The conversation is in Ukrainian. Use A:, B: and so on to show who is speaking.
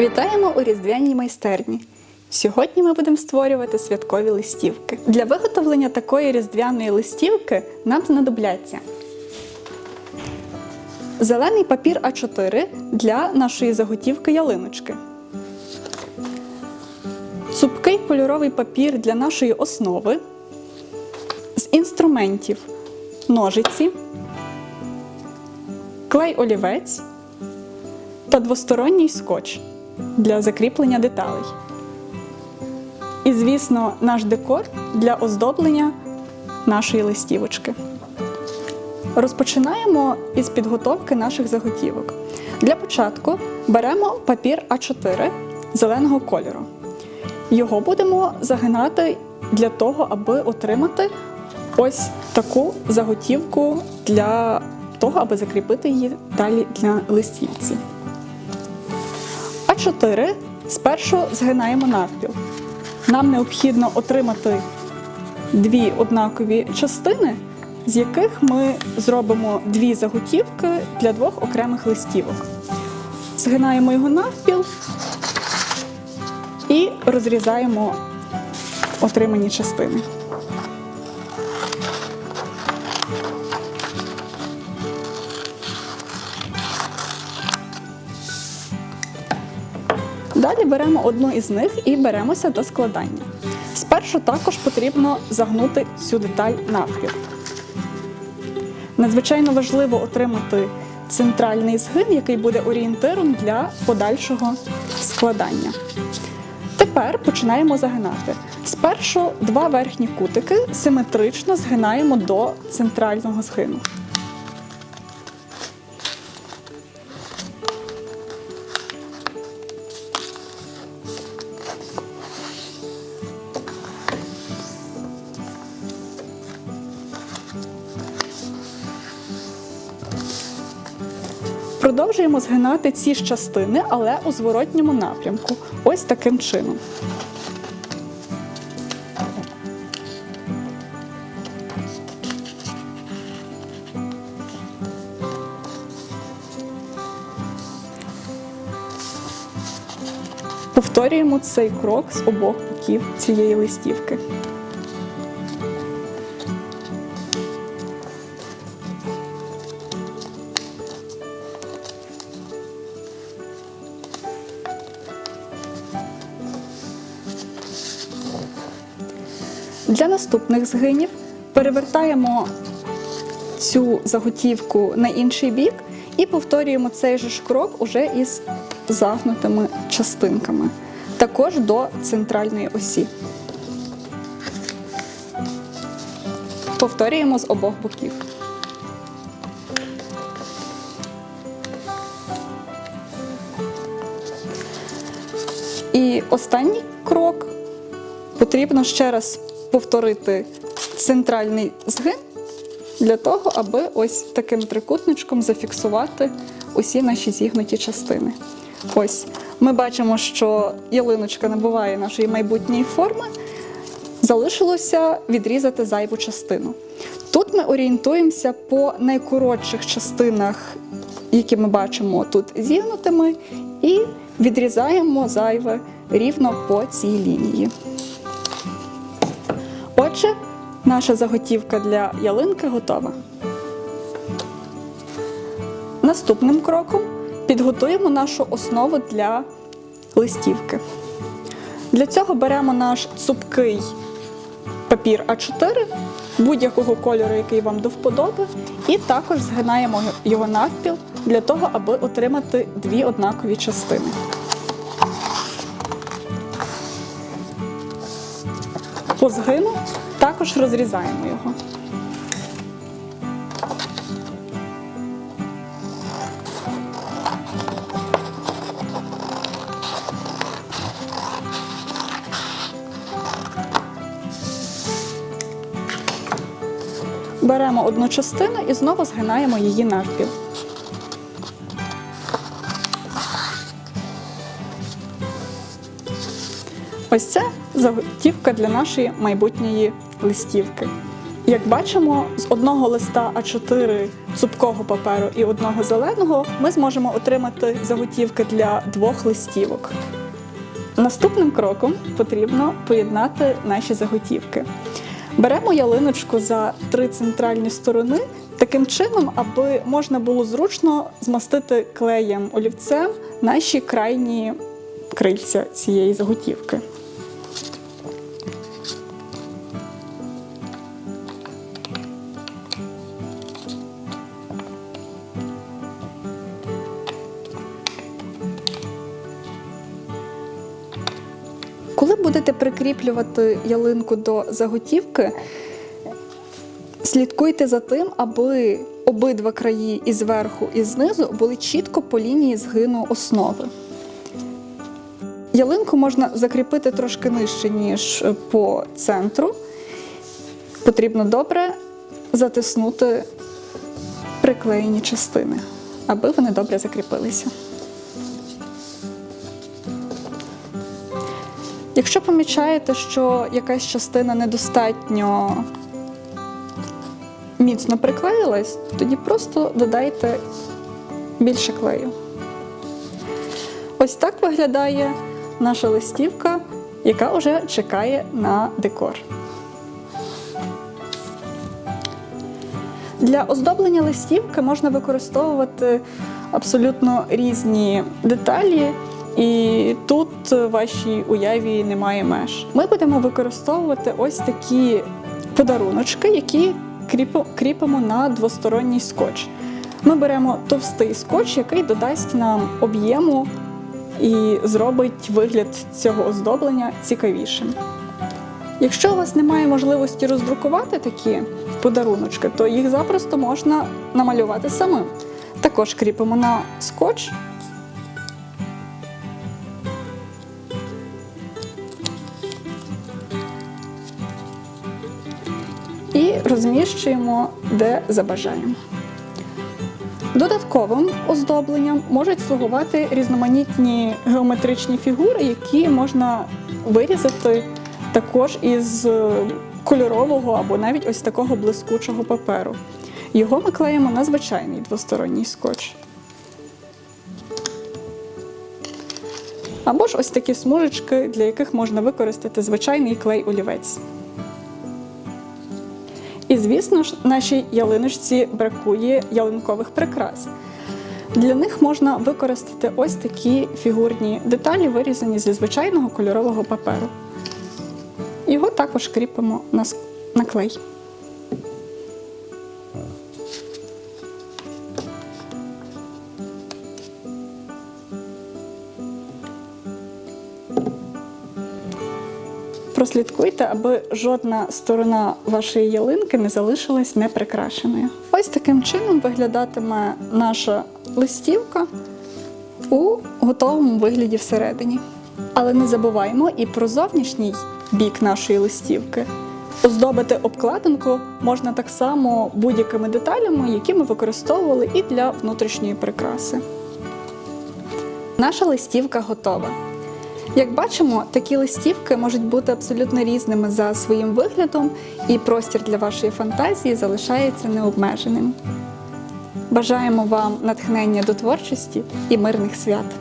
A: Вітаємо у різдвяній майстерні. Сьогодні ми будемо створювати святкові листівки. Для виготовлення такої різдвяної листівки нам знадобляться зелений папір А4 для нашої заготівки ялиночки, цупкий кольоровий папір для нашої основи, з інструментів ножиці, клей олівець та двосторонній скотч для закріплення деталей. І, звісно, наш декор для оздоблення нашої листівочки. Розпочинаємо із підготовки наших заготівок. Для початку беремо папір А4 зеленого кольору. Його будемо загинати для того, аби отримати ось таку заготівку для того, аби закріпити її далі для листівці. А4 спершу згинаємо навпіл. Нам необхідно отримати дві однакові частини, з яких ми зробимо дві заготівки для двох окремих листівок. Згинаємо його навпіл і розрізаємо отримані частини. Далі беремо одну із них і беремося до складання. Спершу також потрібно загнути цю деталь навпіл. Надзвичайно важливо отримати центральний згин, який буде орієнтиром для подальшого складання. Тепер починаємо загинати. Спершу два верхні кутики симетрично згинаємо до центрального згину. Продовжуємо згинати ці ж частини, але у зворотньому напрямку. Ось таким чином. Повторюємо цей крок з обох боків цієї листівки. Для наступних згинів перевертаємо цю заготівку на інший бік і повторюємо цей же ж крок уже із загнутими частинками, також до центральної осі. Повторюємо з обох боків. І останній крок потрібно ще раз повторити центральний згин для того, аби ось таким трикутничком зафіксувати усі наші зігнуті частини. Ось ми бачимо, що ялиночка набуває нашої майбутньої форми. Залишилося відрізати зайву частину. Тут ми орієнтуємося по найкоротших частинах, які ми бачимо тут зігнутими, і відрізаємо зайве рівно по цій лінії. Отже, наша заготівка для ялинки готова. Наступним кроком підготуємо нашу основу для листівки. Для цього беремо наш цупкий папір А4 будь-якого кольору, який вам до вподоби, і також згинаємо його навпіл для того, аби отримати дві однакові частини. По згину також розрізаємо його. Беремо одну частину і знову згинаємо її навпіл. Ось це заготівка для нашої майбутньої листівки. Як бачимо, з одного листа А4 цупкого паперу і одного зеленого ми зможемо отримати заготівки для двох листівок. Наступним кроком потрібно поєднати наші заготівки. Беремо ялиночку за три центральні сторони таким чином, аби можна було зручно змастити клеєм олівцем наші крайні крильця цієї заготівки. Коли будете прикріплювати ялинку до заготівки, слідкуйте за тим, аби обидва краї і зверху, і знизу були чітко по лінії згину основи. Ялинку можна закріпити трошки нижче, ніж по центру. Потрібно добре затиснути приклеєні частини, аби вони добре закріпилися. Якщо помічаєте, що якась частина недостатньо міцно приклеїлась, тоді просто додайте більше клею. Ось так виглядає наша листівка, яка вже чекає на декор. Для оздоблення листівки можна використовувати абсолютно різні деталі, і тут вашій уяві немає меж. Ми будемо використовувати ось такі подаруночки, які кріпимо на двосторонній скотч. Ми беремо товстий скотч, який додасть нам об'єму і зробить вигляд цього оздоблення цікавішим. Якщо у вас немає можливості роздрукувати такі подаруночки, то їх запросто можна намалювати самим. Також кріпимо на скотч. Розміщуємо, де забажаємо. Додатковим оздобленням можуть слугувати різноманітні геометричні фігури, які можна вирізати також із е, кольорового або навіть ось такого блискучого паперу. Його ми клеїмо на звичайний двосторонній скотч. Або ж ось такі смужечки, для яких можна використати звичайний клей-олівець. І, звісно ж, нашій ялиночці бракує ялинкових прикрас. Для них можна використати ось такі фігурні деталі, вирізані зі звичайного кольорового паперу. Його також кріпимо на, клей. Прослідкуйте, аби жодна сторона вашої ялинки не залишилась неприкрашеною. Ось таким чином виглядатиме наша листівка у готовому вигляді всередині. Але не забуваймо і про зовнішній бік нашої листівки. Оздобити обкладинку можна так само будь-якими деталями, які ми використовували і для внутрішньої прикраси. Наша листівка готова. Як бачимо, такі листівки можуть бути абсолютно різними за своїм виглядом, і простір для вашої фантазії залишається необмеженим. Бажаємо вам натхнення до творчості і мирних свят!